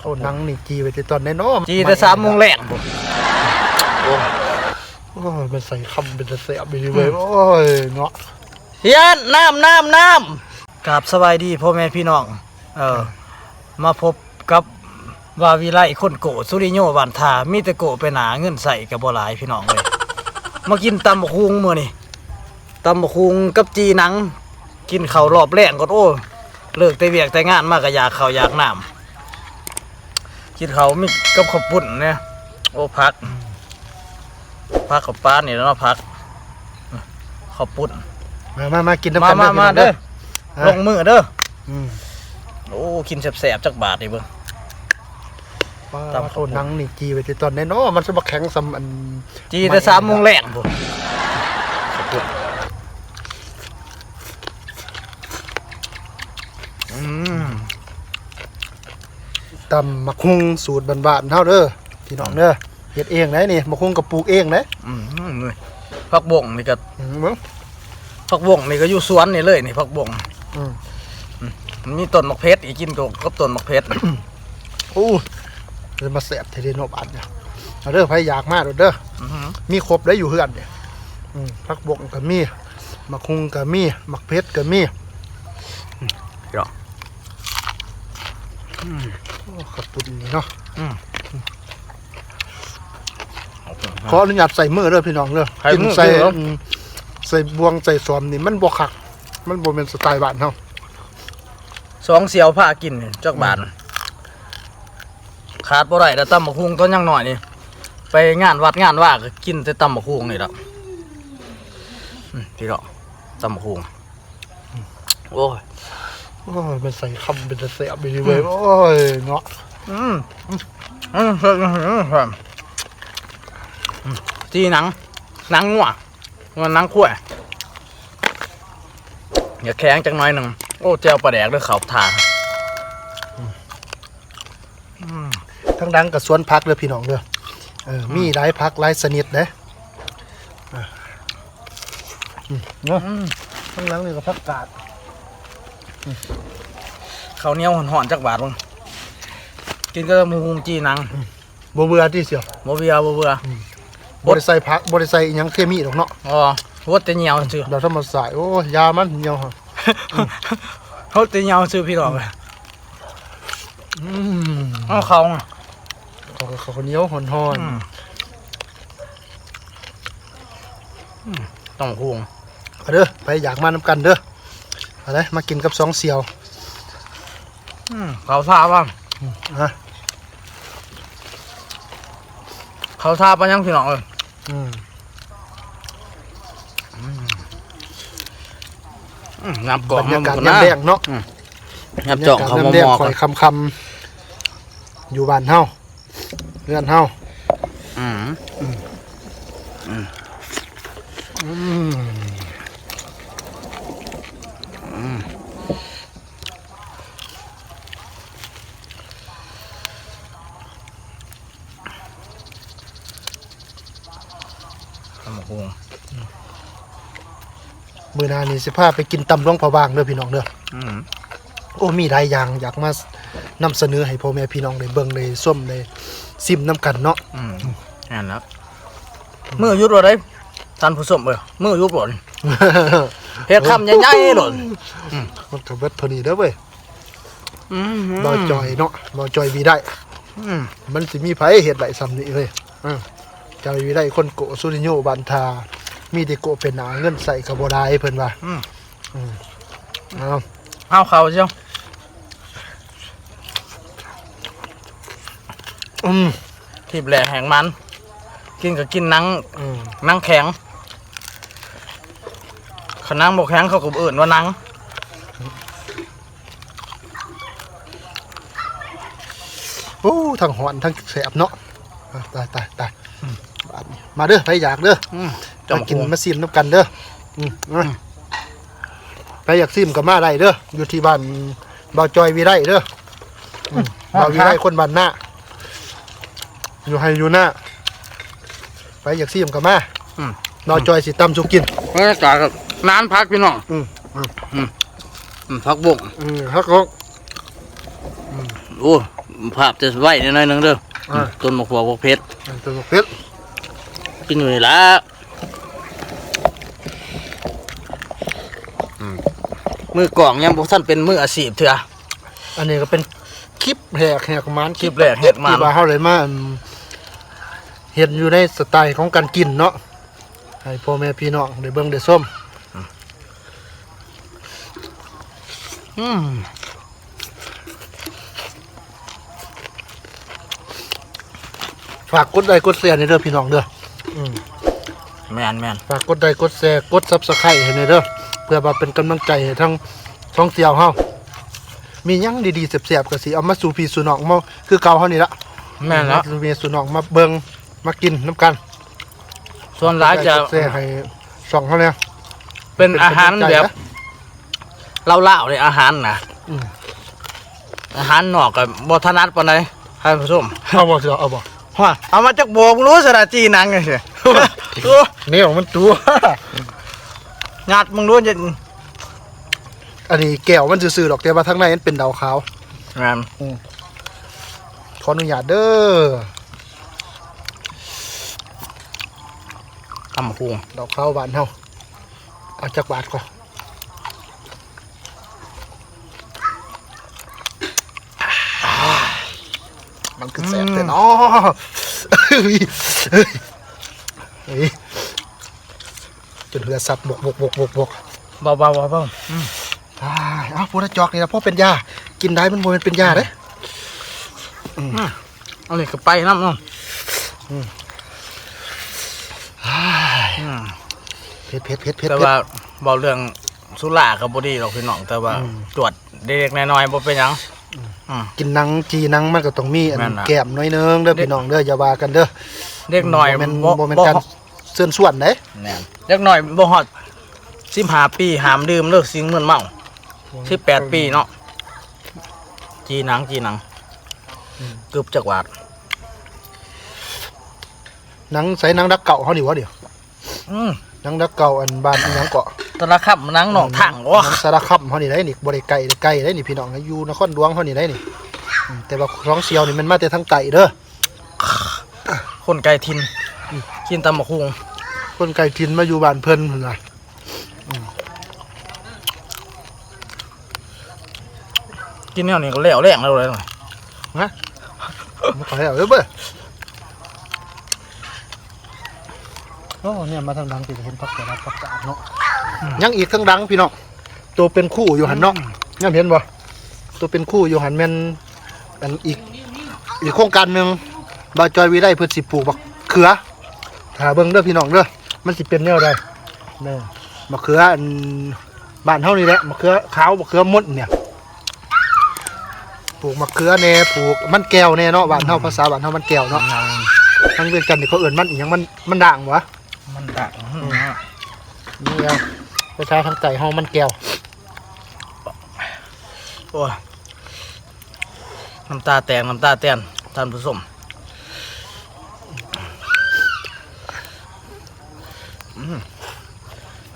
โอ้หนังนี่จีไปที่ตอนแน่นอนจีแต่สามโมงแรงผมโอ้ยมันใส่คำเป็นตะเสียบไปเลยเว้ยโอ้ยเนาะเฮียนน้ำน้ำน้ำกราบสบายดีพ่อแม่พี่น้อง เออ มาพบกับวาวิไลคนโกสุริโยวันทามีแต่โกไปหนาเงินใส่กับบ่หลายพี่น้องเลยมากินตำบักคุงมื้อนี่ตำบักคุงกับจีหนัง กินข้าวรอบแรกก่อนโอ้เลิกแต่เวียกแต่งานมากก็อยากข้าวอยากน้ำ กินข้าวมีกับข้าวปุ้นเนี่ยโอ้พักพักกับป้านี่แล้วเนาะพักข้าวปุ้นมามามากินน้ำมากันมามาพี่น้องเด้อฮะลงมือเด้ออืมโอ้กินแสบๆจักบาทนี่เบิ่งป้าตำข้าวโอ้หนังนี่จีไปที่ตอนแน่นอนมันจะมาแข็งสำอันจีแต่สามโมงแรงพุ่นอื ตำมะคุงสูตรบ้านๆเท่าเด้อพี่น้องเด้อเฮ็ดเองนะนี่มะคุงกับปลูกเองนะอืมนี่ผักบงนี่ก็อืมเบิ่งผักบงนี่ก็อยู่สวนนี่เลยนี่ผักบงอืมมันมีต้นมะเพชรอีกกินกับกับต้นมะเพชรโอ้จะมาแสบเทเดโนบานเนี่ยเอาเด้อไผอยากมาเด้อเด้ออื้อหือมีครบได้อยู่เฮือนเนี่ยอืมผักบกก็มีมะคุงก็มีมะเพชรก็มีโอ้ ขอบคุณนี่เนาะขออนุญาตใส่มือเด้อพี่น้องเด้อใส่มือใส่เด้อเหรออืมใส่บวงใส่สวมนี่มันบ่คัก มันบ่เป็นสไตล์บ้านเฮาสองเสียวผ้ากินนี่จักบาทขาดบ่ได้แต่ตำบักฮุงต้นยังหน่อยนี่ไปงานวัดงานว่าก็กินแต่ตำบักฮุงนี่แหละอืมพี่เนาะตำบักฮุงโอ้ย โอ้ยมันใส่คำเป็นตะเสียบไปเลยเว้ยโอ้ยเนาะอืมอืมอืมอืมอืมอืมอืมจีหนังหนังงัวมันหนังขั้วอย่าแข็งจังน้อยหนึ่งโอ้เจียวปลาแดกด้วยเขาทางทั้งดังกับสวนพักเด้อพี่น้องเด้อเออมีหลายพักหลายชนิดเด้อะอืมเนาะอืมทั้งหลังนี่ก็พักกาด ข้าวเหนียวห่อนๆจักบาทมึงกินก็หมูหุงจีหนังบ่เบื่อที่เสียวบ่เบียบ่เบื่อบ่ได้ใส่ผักบ่ได้ใส่อิหยังเคมีหรอกเนาะอ๋อวดแต่เหนียวซื่อเราธรรมศาสตร์โอ้ยามันเหี่ยวฮะวดแต่เหนียวซื่อพี่น้องเลยอืมเอาเขาอะเขาก็เขาวเหนียวห่อนอืมอืมต้องหุงๆเอาเด้อไปอยากมานำกันเด้อเอาเลยมากินกับสองเสี่ยวอืมเขาทาบ้างฮะเขาทาปะยังพี่น้องเลยอืมอืมน้ำกรอบบรรยากาศมันยามแดงเนาะน้ำจ่องเขามบรอรยากาศมอน้ำแดงคกัอนยคำๆอยู่บ้านเฮาเรือนเฮาอืมอืม มื้อหน้านี่สิพาไปกินตำหลวงพระบางเด้อพี่น้องเด้ออืมโอ้มีหลายอย่างอยากมานำเสนอให้พ่อแม่พี่น้องได้เบิ่งได้ส้มได้ซิมน้ำกันเนาะอืมนั่นแล้วมือยุบเลยได้ท่านผู้ชมเอ้ยมือยุบหล่นเฮ็ดคำใหญ่ๆหล่นมันก็เบิดเท่านี้เด้อเว้ยอืมบ่จอยเนาะบ่จอยวีได้ อืมมันสิมีไผเฮ็ดได้ซ้ำนี้เว้ยเออจอยวีได้คนโกสุริโยบันทา มีแต่โกเป็นหนาเงินใส่ก็บ่ได้เพิ่นว่าอืมเอา เอาเขาเจ้าอืมทีบแหลกแหงมัน กินก็กินหนังอืมหนังแข็งขนังบอกแข็งเขาก็เอื่นว่าหนังโอ้ทั้งหอนทั้งแสบเนาะอะตายตายตายบาดนี้มาเด้อไผอยากเด้อ อืม มากินมาซิมน้ำกันเด้ออืมอะไปอยากซิมกับมาได้เด้ออยู่ที่บ้านบ่าวจอยวีไรเด้ออืมบ่าววีไรคนบ้านหน้าอยู่ให้อยู่หน้าไปอยากซิมกับมาบ่าวจอยสิตำสุกิน บรรยากาศกับน้านพักพี่น้องอืมอืม อืมพักบกอืมฮักก็โอ้ภาพจะไว้นิดหน่อยหนึงเด้ออ่าต้นมะขวบกเพชร อันตัวเพชรกินอยู่นี่ละ มือกล่องยังบ่ท่านเป็นมืออาชีพเถอะอันนี้ก็เป็นคลิปแหกแหกมันคลิปแรกแหกมันที่ว่าเฮาเลยมาอืมเห็นอยู่ในสไตล์ของการกินเนาะให้พ่อแม่พี่น้องได้เบิ่งได้ส้มอืมฝากกดไลค์กดแชร์ในเด้อพี่น้องเด้ออืม แม่นแม่นฝากกดไลค์กดแชร์กด Subscribe ให้ในเด้อเพื่อมาเป็นกำลังใจให้ทั้งท้องเสียวเฮามีหยังดีๆแซ่บๆก็สิเอามาสู่พี่สู่น้องมาคือเก่าเฮานี่ละแม่นแล้ว สู่พี่สู่น้องมาเบิ่งมากินน้ำกันส่วนหลายจะกดไค์กดแชร์ให้ช่องเฮาเนี่ย เป็นอาหารเป็นกำลังใจแบบนะเล่าๆเลยอาหารนะอืม อาหารนอกกับบ่ถนัดปานใดท่านผู้ชมเอาบ่เสือเอาบ่ว่าเอามาจากโบกรู้สระจีหนังไงสิ โอ้นี่ของมันตัวงัดมึงรู้จะอันนี้แก้วมันซื่อๆดอกแต่ว่าข้างในมันเป็นดาวขาวงานขออนุญาตเด้อทำคุงดอกขาวหวานเฮาเอาจักบาทก่อนมันคือแสบแต่เนาะ จนเหือสับบกบกบกบกบกเบาๆเบาเบาอ้ายเอ้าพูดจอกนี่นะพ่อเป็นยากินได้มันบ่แมันเป็นยาเด้เอาเลยก็ไปน้ำน้องอ้ายเผ็ดเผ็ดเผ็ดเผ็ดแต่เผ็ดว่าเบาเรื่องสุรากับบดีหรอกพี่น้องแต่ว่าอืมตรวจเด็กๆน้อยๆบ่เป็นหยังอืมกินหนังจีหนังมันก็ต้องมีอันแม่นล่ะแก้มหน้อยนึงเด้อพี่น้องเด้ออย่าว่ากันเด้อเด็กน้อยบ่แม่นบ่บ่แม่นบ่การ เสื่อนส่วนเด้แน่นเด็กน้อยบ่ฮอด15ปีหามดื่มเลิกสิ่งมึนเมา18ปีเนาะจีหนังจีหนังเกือบจักหวาดหนังใส่หนังดักเก่าเฮานี่วะเดี๋ยวอืมหนังดักเก่าอันบ้านอีหยังเกาะตะละครับหนังหนองถังหโอ้นังสารคัมเฮานี่ได้นี่บ่ได้ไกลได้ไกลได้นี่พี่น้องนะอยู่นครหลวงเฮานี่ได้นี่อืมแต่ว่าท้องเสียวนี่มันมาแต่ทางไกลเด้อคนไกลทิน กินตำบักหุงคนไกลถิ่นมาอยู่บ้านเพิ่นพุ่นน่ะกินแนวนี้ก็แล้วแรงแล้วเลยนะมาขอให้เอาเด้อเบ้อโอ้เนี่ยมาทางดังสิเห็นพักแต่ละพักกาดเนาะยังอีกทางดังพี่น้องตัวเป็นคู่อยู่หันเนาะยังเห็นบ่ตัวเป็นคู่อยู่หันแม่นอันอีกอีกโครงการหนึ่งบาวจอยวีได้เพื่อสิปลูกบักเขือ ถ้าเบิ่งเด้อพี่น้องเด้อมันสิเป็นแนวใดแม่มะเขืออันบ้านเฮานี่แหละมะเขือขาวมะเขือมดเนี่ยปลูกมะเขือแหน่ปลูกมันแก้วแหน่เนาะบ้านเฮาภาษาบ้านเฮามันแก้วเนาะทั้งเวียงจันทน์นี่เขาเอิ้นมันอีหยังมันมันด่างวะมันดังนี่เอาภาษาทางใต้เฮามันแก้วโอ้ยน้ำตาแตกน้ำตาแตนท่านผู้ชมอืม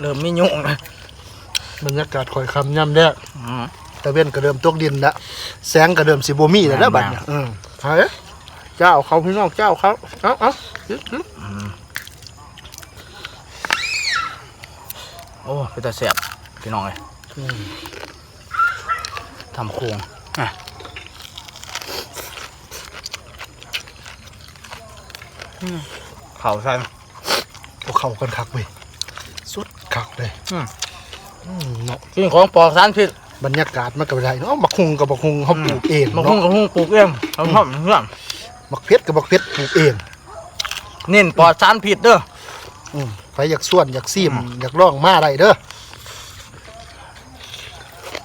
เริ่มมียุ่งนะบรรยากาศข่อยคำย่ำแดกอืมตะเว้นก็เริ่มตกดินละแสงก็เริ่มสิบ่มีแล้วนะบัดเนี่ยอืมเฮ้ยเจ้าเขาพี่น้องเจ้าเขาเอ้าเอ้าอื้ออื้อโอ้ไปแต่เสียบพี่น้องเลยอืมทำโครงอะอืมเข่าใส่พวกเขากันคักเว้ยสุด คักเลยอืม อืมเนาะกินของปลอดสารพิษบรรยากาศมันก็บ่ได้เนาะบักฮุงกับบักฮุงเขาปลูกเองมะเนาะฮุ่งกับฮุ่งปลูกเองทำหอมเพื่อนบักเพชรกับบักเพชรปลูกเอง เน้นปลอดสารพิษเด้อ อืมใครอยากส่วนอยากซีม อยากลองมาได้เด้อ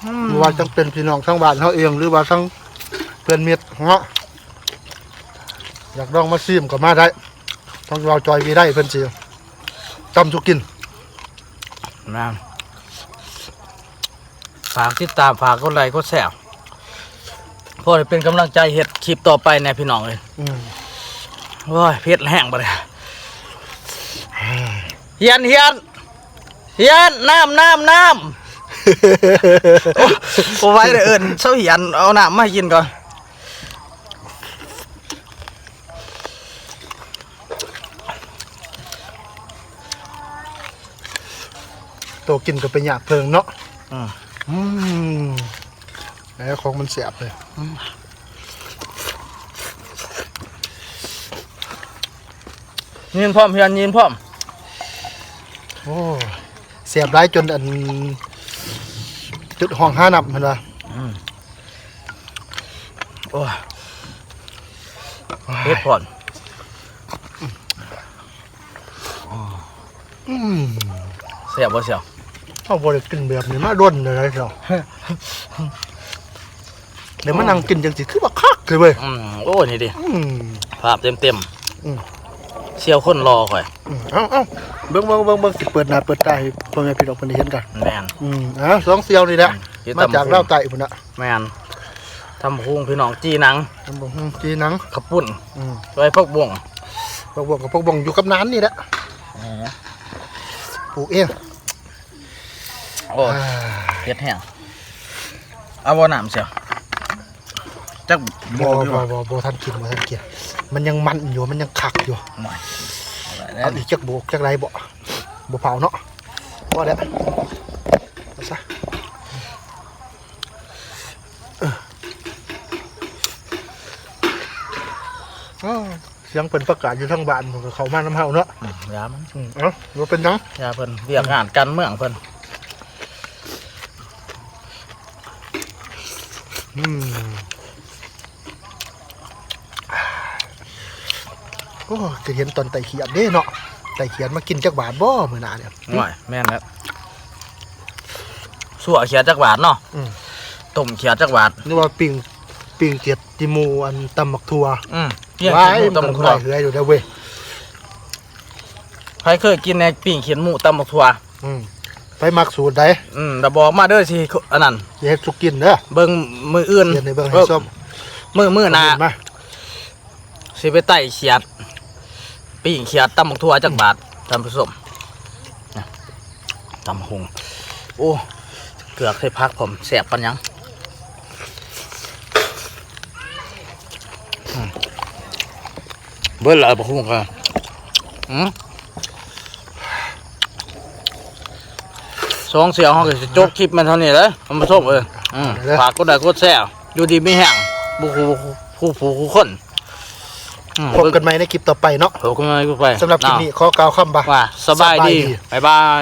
อบ่ว่าจังเป็นพี่น้องทั้งบ้านเขาเอง หรือว่าทั้งเพื่อนเม็ดเนาะอยากลองมาซีมก็มาได้ต้องเราจอยวีได้เพิ่นสิจำสุกิน นะฝากติดตามฝากกดไลค์กดแชร์เพื่อให้เป็นกำลังใจเฮ็ดคลิปต่อไปแน่พี่น้องเลยอืมโอ้ยเพชรแห้งไปเลยเฮียนเฮียนเฮียนน้ำน้ำน้ำโอ้โอ้ไว้เลยเอิญเช้าเหียนเอาน้ำมาให้กินก่อน โตกินก็ไปหยาบเพิงเนาะอืมอืมแล้วของมันเสียบเลยยืนพร้อมเพียนยืนพร้อมโอ้เสียบได้จนอันจุดห้องห้านับมันละโอ้ยเฮ็ดผ่อนอืมเสียบบ่เสียว เอาบริกินแบบนี้มาด้นเลยเจ้าเดี๋ยวมานั่งกินจังสิคือว่าคักเลยเว้ยอืมโอ้นี่ดิอืมภาพเต็มเต็มอืมเชี่ยวคนรอข่อยอืมเอาเอาเบิ้งเบิ้งเบิ้งเบิ้งสิเปิดหน้าเปิดตาให้พ่อแม่พี่น้องเพิ่นได้เห็นกันแมนอืมอะสองเซียวนี่แหละเฮ็ดมาตำจากบักหุ่งเล่าวไต่พุ่นน่ะแมนทำพุงพี่น้องจีหนังทำบ่ฮู้จีหนังขับปุ่นอืมไว้พวกบ่วงพวกบ่งกับพวกบ่งอยู่กับน้านนี่แหละปลูกเอง โอ้ยอ่าเฮ็ดแห้งเอาบ่น้ำเสียวจักบ่อยู่บ่บ่บ่ทันกินบ่ทันกินมันยังมันอยู่มันยังคักอยู่หน่อยเอาอีกจักโบกจักไรบ่บ่เผาเนาะบ่แล้วเอาซะเอออ้าวเสียงเป็นประกาศอยู่ทั้งบ้านผมก็เข้ามาน้ำเฮาเนาะอืมยามันอืมเอ้าบ่เป็นหยังยาเพิ่นเรียกงานการเมืองเพิ่น โอ้จะเห็นตอนไต่เขียนเด้เนาะไต่เขียนมากินจักบาทบ่มื้อหน้าเนี่ยหน่อยแม่นแล้วสัวเขียดจักบาทเนาะอืมต้มเขียดจักบาทนึกว่าปิ้งปิ้งเกียดติหมูอันตำบักทัวอืมเกี่ยงว้าเขียยดหมูมันตำบักก็ถั่วได้เหืออยู่ได้อเว้ยใครเคยกินในปิ้งเขียดหมูตำบักถั่วอืม ไปมักสูตรใดอืมแต่บอกมาเด้อสิอันนั้นสิเฮ็ดสุกินเด้อเบิ่งมืออื่นเขียนในเบิ่งให้ส้มมือมือหนาเห็มาสิไปไต่เขียดปิ้งเขียดตำบักถั่วจักบาทตำผสมนะตำหงโอ้เกือกให้พักผมแสบปันยังอืมเบิ้ลอะไรบักหุ่งกันอืม สองเสียงเขาก็จะจบคลิปมันเท่านี้เลยทำผสมเอออืมฝากกดไลค์กดแชร์อยู่ดีไม่แห้งบุคูผู้ผู้ผู้คนอืมพบกันใหม่ในคลิปต่อไปเนาะโอ้ก็ไม่ไปสำหรับคลิปนี้ขอกล่าวคำบ่าว่าสบายดีสบายดีบ๊ายบาย